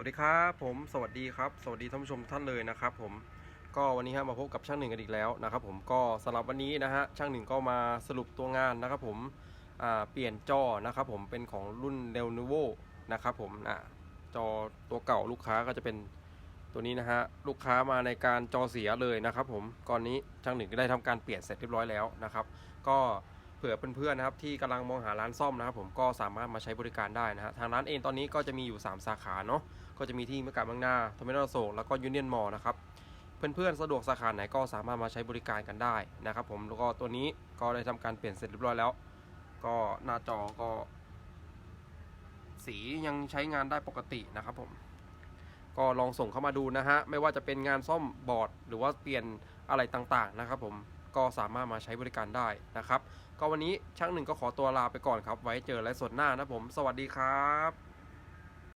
สวัสดีครับผมสวัสดีครับ สวัสดีท่านผู้ชมท่านเลยนะครับผมก็วันนี้ฮะมาพบกับช่างหนึ่งกันอีกแล้วนะครับผมก็สำหรับวันนี้นะฮะช่างหนึ่งก็มาสรุปตัวงานนะครับผมเปลี่ยนจอนะครับผมเป็นของรุ่น r e l n o v o นะครับผมอ่าจอตัวเก่าลูกค้าก็จะเป็นตัวนี้นะฮะลูกค้ามาในการจอเสียเลยนะครับผมก่อนนี้ช่างหนึ่งก็ได้ทำการเปลี่ยนเสร็จเรียบร้อยแล้วนะครับ ก็ เผื่อเพื่อนๆนะครับที่กำลังมองหาร้านซ่อมนะครับผมก็สามารถมาใช้บริการได้นะฮะทางร้านเองตอนนี้ก็จะมีอยู่ 3 สาขาเนาะก็จะมีที่เมกาบางนาทอมินอโศกแล้วก็ยูเนียนมอลนะครับเพื่อนๆสะดวกสาขาไหนก็สามารถมาใช้บริการกันได้นะครับผมแล้วก็ตัวนี้ก็ได้ทำการเปลี่ยนเสร็จเรียบร้อยแล้ว ก็หน้าจอก็ สียังใช้งานได้ปกตินะครับผมก็ลองส่งเข้ามาดูนะฮะไม่ว่าจะเป็นงานซ่อมบอร์ด หรือว่าเปลี่ยนอะไรต่างๆนะครับผม ก็สามารถมาใช้บริการได้นะครับ ก็วันนี้ช่างหนึ่งก็ขอตัวลาไปก่อนครับ ไว้เจอไลฟ์สดหน้านะผม สวัสดีครับ